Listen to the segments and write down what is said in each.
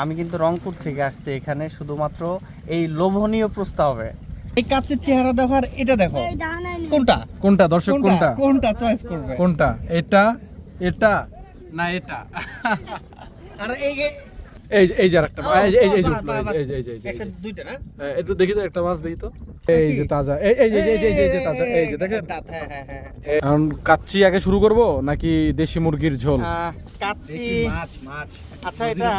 আমি কিন্তু রংপুর থেকে আসছি এখানে শুধুমাত্র এই লোভনীয় প্রস্তাবে। এই কাছের চেহারা দেখার এটা দেখো। কোনটা? কোনটা? দর্শক কোনটা? কোনটা? চয়েস করবে? কোনটা? এটা? এটা? না এটা? আর এই এই এই যে আরেকটা এই যে- এই যে- এই যে। এই যে দুইটা না একটু দেখি তো একটা মাছ দেখি তো এই যে তাজা এই এই যে এই যে এই যে- তাজা এই যে দেখেন হ্যাঁ, হ্যাঁ, হ্যাঁ। এখন কাচ্চি আগে শুরু করব নাকি দেশি মুরগির ঝোল কাচ্চি মাছ মাছ আচ্ছা এটা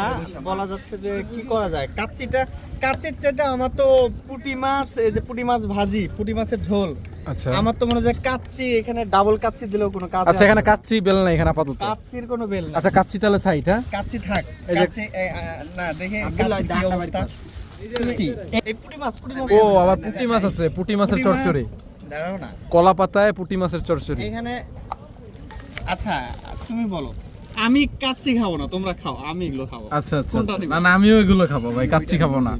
বলা যাচ্ছে যে কি করা যায় কাচ্চিটা কাচ্চির চাইতে আমার তো পুঁটি মাছ এই যে পুঁটি মাছ ভাজি পুঁটি মাছের ঝোল আচ্ছা। আমার তো মনে হয় যে কাচ্চি এখানে ডাবল কাচ্চি দিলেও কোনো কাজ আচ্ছা এখানে কাচ্চি বেল না এখানে আপাতত। কাচ্চির কোনো বেল না আচ্ছা কাচ্চি তাহলে সাইড হ্যাঁ? কাচ্চি থাক। এই যে- কাচ্চি না দেখে কাচ্চির অবস্থা। পুঁটি, এই পুঁটি মাছ পুঁটি মাছ। ও আবার পুঁটি মাছ আছে পুঁটি মাছের না। কলা পাতায় পুঁটি মাছের চরচড়ি। এখানে আচ্ছা তুমি বলো। আমি কাচ্চি খাব না তোমরা খাও আমি এগুলো খাব। আচ্ছা আচ্ছা? না না আমিও এগুলো খাব ভাই কাচ্চি খাব না।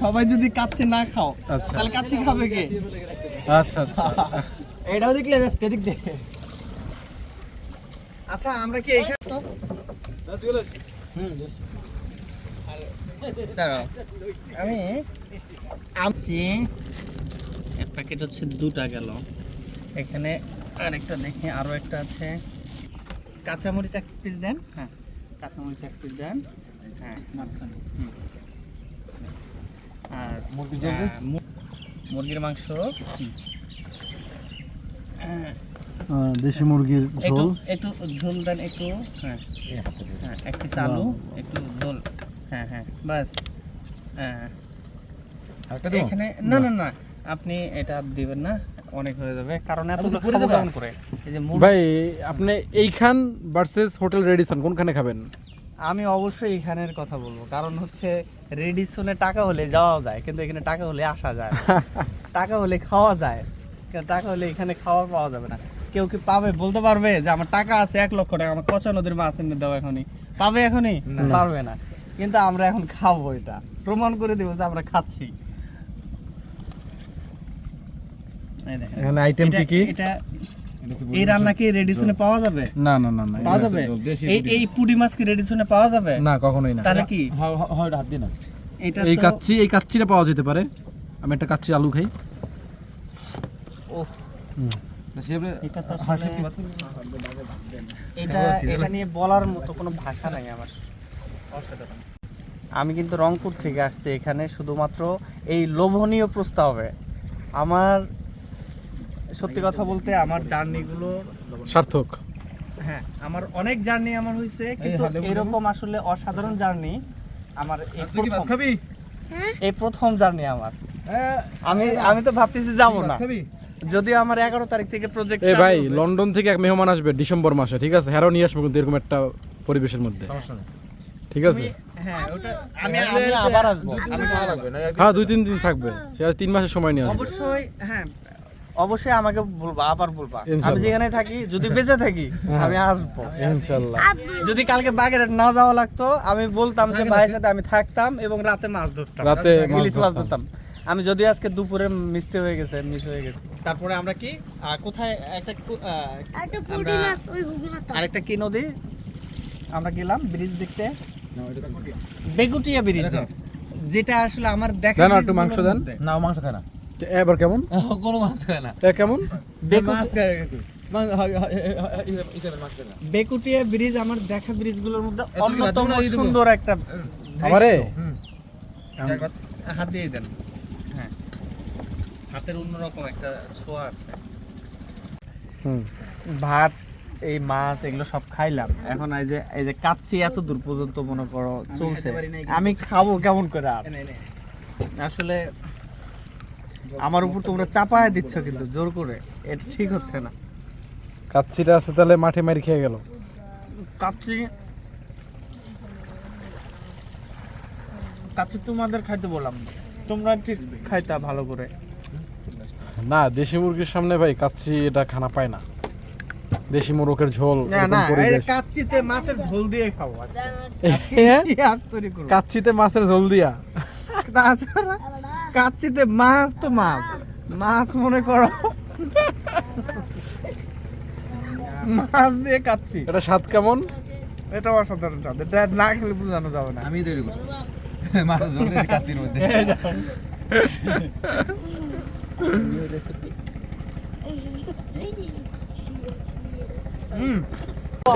সবাই যদি কাচ্চি না খাও আচ্ছা। তাহলে কাচ্চি খাবে কে? আচ্ছা আচ্ছা। এটাও দেখলে আজকে দিক দে আচ্ছা আমরা কি এখানে তো। আমি আমছি এক প্যাকেট হচ্ছে দুটা গেল। এখানে আরেকটা দেখি আরও একটা আছে। কাঁচামরিচ এক পিস দেন। হ্যাঁ কাঁচামরিচ এক পিস দেন। হ্যাঁ মাঝখানে। আর মুরগির ঝোল আহ, মু- মুরগির মাংস। হ্যাঁ, দেশি মুরগির একটু একটু ঝোল দেন একটু। হ্যাঁ হ্যাঁ এক পিস আলু একটু ঝোল। হ্যাঁ হ্যাঁ বাস। হ্যাঁ। এখানে না না না আপনি এটা দিবেন না অনেক হয়ে যাবে। কারণ এত করে? এই যে ভাই আপনি এইখান ভার্সেস হোটেল রেডিসন কোনখানে খাবেন? আমি অবশ্যই এখানের কথা বলব। কারণ হচ্ছে রেডিসনে টাকা হলে যাওয়া যায় কিন্তু এখানে টাকা হলে আসা যায় টাকা হলে খাওয়া যায় কিন্তু টাকা হলে এখানে খাওয়া পাওয়া যাবে না। কেউ কি পাবে? বলতে পারবে যে আমার টাকা আছে এক লক্ষ টাকা আমার কচা নদীর মাছ এনে দাও এখনই। পাবে এখনই? পারবে না। কিন্তু আমরা এখন খাব এটা। প্রমাণ করে দেবো যে আমরা খাচ্ছি। এখানে আইটেম কি কি? এটা এই রান্না কি রেডিসনে পাওয়া যাবে? না না না না পাওয়া যাবে? এই এই পুডি মাছ কি রেডিসনে পাওয়া যাবে? না কখনোই না। তাহলে কি? হাত দিন এটা এই কাচ্চি এই কাচ্চিটা পাওয়া যেতে পারে। আমি একটা কাচ্চি আলু খাই। ওহ, এটা তো এটা এটা নিয়ে বলার মতো কোনো ভাষা নাই আমার। অসাধারণ। আমি কিন্তু রংপুর থেকে আসছি এখানে শুধুমাত্র এই লোভনীয় প্রস্তাবে। আমার সত্যি কথা বলতে আমার জার্নিগুলো সার্থক। হ্যাঁ আমার অনেক জার্নি আমার হয়েছে কিন্তু এরকম আসলে অসাধারণ জার্নি আমার এই প্রথম। এই প্রথম জার্নি আমার। আমি আমি তো ভাবতেছি যাব না। যদি আমার এগারো তারিখ থেকে প্রজেক্ট এই ভাই লন্ডন থেকে এক মেহমান আসবে ডিসেম্বর মাসে ঠিক আছে? হ্যারো নিয়ে আসব কিন্তু এরকম একটা পরিবেশের মধ্যে। ঠিক আছে? হ্যাঁ ওটা আমি আমি আবার আসব। আমি হ্যাঁ দুই তিন দিন থাকবে। সে তিন মাসের সময় নিয়ে আসবে। অবশ্যই হ্যাঁ অবশ্যই আমাকে বলবা আবার বলবা আমি যেখানে থাকি যদি বেঁচে থাকি আমি আসব। ইনশাল্লাহ। যদি কালকে বাগেরহাট না যাওয়া লাগতো আমি বলতাম যে ভাইয়ের সাথে আমি থাকতাম এবং রাতে মাছ ধরতাম। রাতে ইলিশ মাছ ধরতাম। আমি যদিও আজকে দুপুরে মিস্টে হয়ে গেছে মিস হয়ে গেছে। তারপরে আমরা কি কোথায় একটা আরেকটা কি নদী? আমরা গেলাম ব্রিজ দেখতে। বেগুটিয়া। ব্রিজ। যেটা আসলে আমার দেখা আর একটু মাংস দেন। না মাংস খায় না। এবার কেমন? কোনো মাংস খায় না। কেমন? মাছ খায় মাছ বেকুটিয়া ব্রিজ আমার দেখা ব্রিজগুলোর মধ্যে অন্যতম? সুন্দর একটা আমারে? হাত দিয়ে দেন। হ্যাঁ। হাতের অন্যরকম একটা ছোঁয়া আছে। ভাত এই মাছ এগুলো সব খাইলাম। এখন এই যে এই যে কাচ্ছি এত দূর পর্যন্ত মনে করো চলছে। আমি খাব কেমন করে আসলে আমার উপর তোমরা চাপায় দিচ্ছ কিন্তু জোর করে। এটা ঠিক হচ্ছে না। কাচ্ছিটা আছে তাহলে মাঠে মারি খেয়ে গেল। কাচ্চি। কাচ্চি তোমাদের খাইতে বললাম তোমরা ঠিক খাইতা ভালো করে। না দেশি মুরগির সামনে ভাই কাচ্ছি এটা খানা পায় না। দেশি মোরকের ঝোল কাচ্চিতে মাছের ঝোল দিয়ে আজকে। হ্যাঁ? কাচ্ছিতে মাছের ঝোল দিয়া। তাছাড়া কাচ্চিতে মাছ তো মাছ। মাছ মনে করো। মাছ দিয়ে কাচ্ছি। এটা স্বাদ কেমন? এটা অসাধারণ স্বাদ। এটা না খেলে বোঝানো যাবে না। আমি তৈরি করছি। মাছ ঝোল কাশির মধ্যে।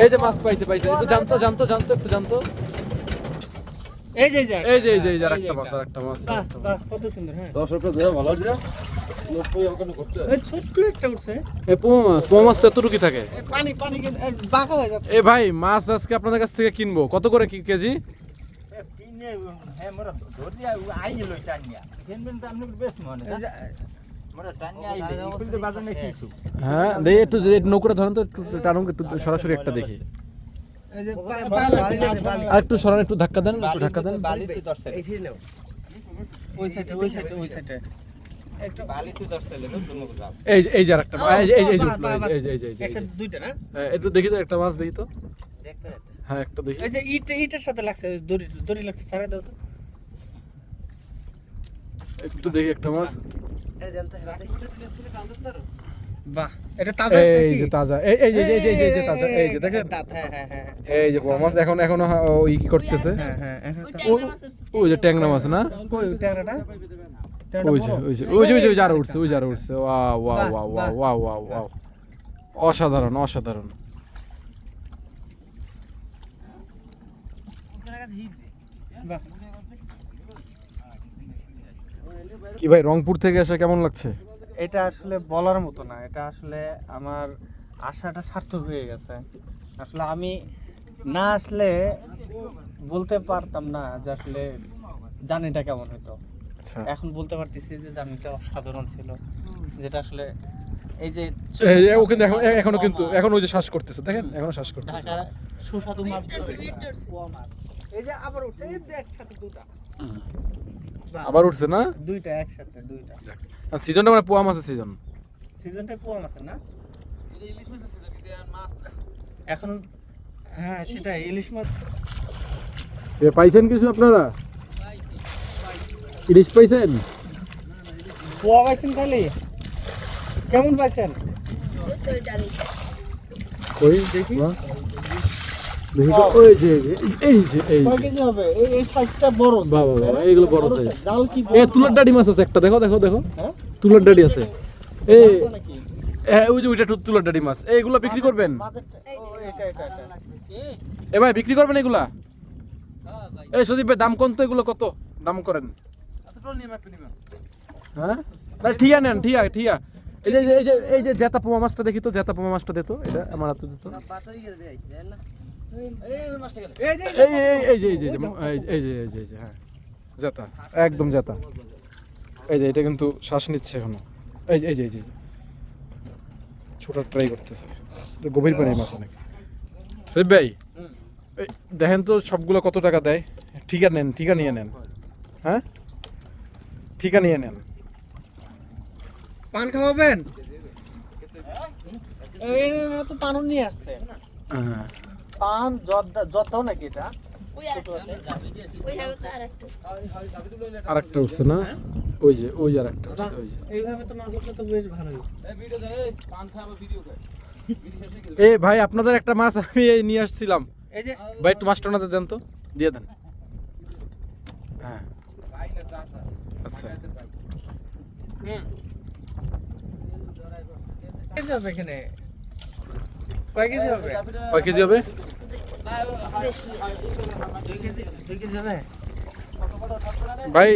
এই যে মাছ পাইছে পাইছে। একটু জানতো জানতো জানতো একটু জানতো। এই যে এই যে এই যে আরেকটা মাছ মাছ বাহ, মাছ। কত সুন্দর হ্যাঁ। ভালো আছে। এই ছোট্ট একটা উঠছে। এই পোমা মাছ তো এতটুকুই থাকে। এই পানি পানি কিন্তু এর বাঁকা হয়ে যাচ্ছে। এ ভাই মাছ আজকে আপনাদের কাছ থেকে কিনবো। কত করে কেজি? হ্যাঁ একটু যে নৌকোটা ধরেন তো টানুন একটু সরাসরি একটা দেখি। আর একটু সরান একটু ধাক্কা দেন একটু ধাক্কা দেন। ওই সাইডে ওই সাইডে ওই সাইডে। একটু এই যে এই এই এই এই। এই এই এই এই দুইটা না? হ্যাঁ, একটু দেখি তো একটা মাছ দেখি তো। হ্যাঁ একটা দেখি। এই যে ইট ইটের সাথে লাগছে দড়ি দড়ি লাগছে ছাড়াই দাও তো। একটু দেখি একটা মাছ। বাহ এটা তাজা এই যে তাজা এই এই এই এই এই যে তাজা এই যে দেখেন? হ্যাঁ হ্যাঁ হ্যাঁ এই যে মাছ এখন এখন ওই কি করতেছে? হ্যাঁ হ্যাঁ ওই যে ট্যাংরা মাছ না? কই ট্যাংরাটা? ট্যাংরাটা ওই যে ওই যে ওই যে ওই যে ওই উঠছে ওই যে উঠছে। ওয়া ওয়া ওয়া ওয়া ওয়া ওয়া ওয়া। অসাধারণ অসাধারণ। কি ভাই রংপুর থেকে এসে কেমন লাগছে? এটা আসলে বলার মতো না। এটা আসলে আমার আশাটা সার্থক হয়ে গেছে। আসলে আমি না আসলে বলতে পারতাম না যে আসলে জার্নিটা কেমন হতো আচ্ছা। এখন বলতে পারতেছি যে জার্নিটা অসাধারণ ছিল। যেটা আসলে এই যে ও কিন্তু এখন এখনও কিন্তু এখন ওই যে শ্বাস করতেছে দেখেন? এখনও শ্বাস করতেছে। সুস্বাদু মাছ এই যে আবার উঠছে একসাথে দুটা। আবার উঠছে না? দুইটা একসাথে দুইটা। সিজনটা মানে পোয়া মাছের সিজন সিজনটা পোয়া মাছের না? এখন হ্যাঁ সেটা ইলিশ মাছ। এ পাইছেন কিছু আপনারা? ইলিশ পাইছেন? পোয়া পাইছেন খালি? কেমন পাইছেন? ওই দেখি। ওই যে এই যে এই কেজি হবে এই এই সাইজটা বড় বাবা বাবা এইগুলো বড় সাইজ জাল কি এ তুলার ডাডি মাছ আছে একটা দেখো দেখো দেখো হ্যাঁ তুলার ডাডি আছে এই বড় নাকি এ, ওই যে ওইটা তুলার ডাডি মাছ এইগুলো বিক্রি করবেন এ ভাই বিক্রি করবেন এগুলা এই সদীপ ভাই দাম কোন তো এগুলো কত দাম করেন হ্যাঁ ঠিয়া নেন ঠিয়া ঠিয়া এই যে এই যে এই যে জেতা পোমা মাছটা দেখি তো জেতা পোমা মাছটা দিত এটা আমার হাতে দিত এই যে এই এই এই যে এই যে এই যে এই যে এই যে এই যে হ্যাঁ জেতা একদম জেতা। এই যে এটা কিন্তু শ্বাস নিচ্ছে এখনও। এই যে এই যে এই যে ছোটা ট্রাই করতেছে। গভীর পানির মাছ নাকি? সদীপ ভাই এই দেখেন তো সবগুলো কত টাকা দেয়? ঠিকা নেন ঠিকা নিয়ে নেন। হ্যাঁ? ঠিকা নিয়ে নেন। পান খাওয়াবেন? তো পানও নিয়ে আসছে হ্যাঁ। পান জর্দা জর্দাও নাকি এটা? আরেকটা। উঠছে না? ওই যে ওই যে আরেকটা উঠছে ওই যে। এইভাবে তো মাছ উঠলে তো বেশ ভালোই। এ ভাই আপনাদের একটা মাছ আমি এই নিয়ে আসছিলাম। এই ভাই একটু মাছটা ওনাদের দেন তো। দিয়ে দেন। হ্যাঁ। আচ্ছা। কয় কেজি হবে? কয় কেজি হবে? ভাই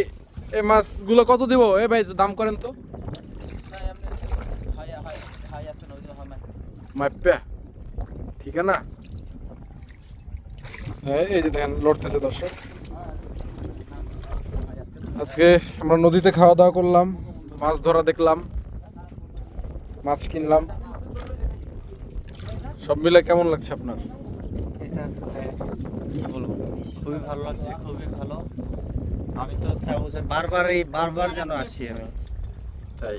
এই মাছগুলো কত দিব? এ ভাই দাম করেন তো। মাপ্যা ঠিক না এই যে দেখেন, লড়তেছে দর্শক। আজকে আমরা নদীতে খাওয়া দাওয়া করলাম, মাছ ধরা দেখলাম, মাছ কিনলাম। সব মিলে কেমন লাগছে আপনার? এটা আসলে কি বলব খুবই ভালো লাগছে, খুবই ভালো। আমি তো চাবো যে বারবার এই বারবার যেন আসি আমি। তাই।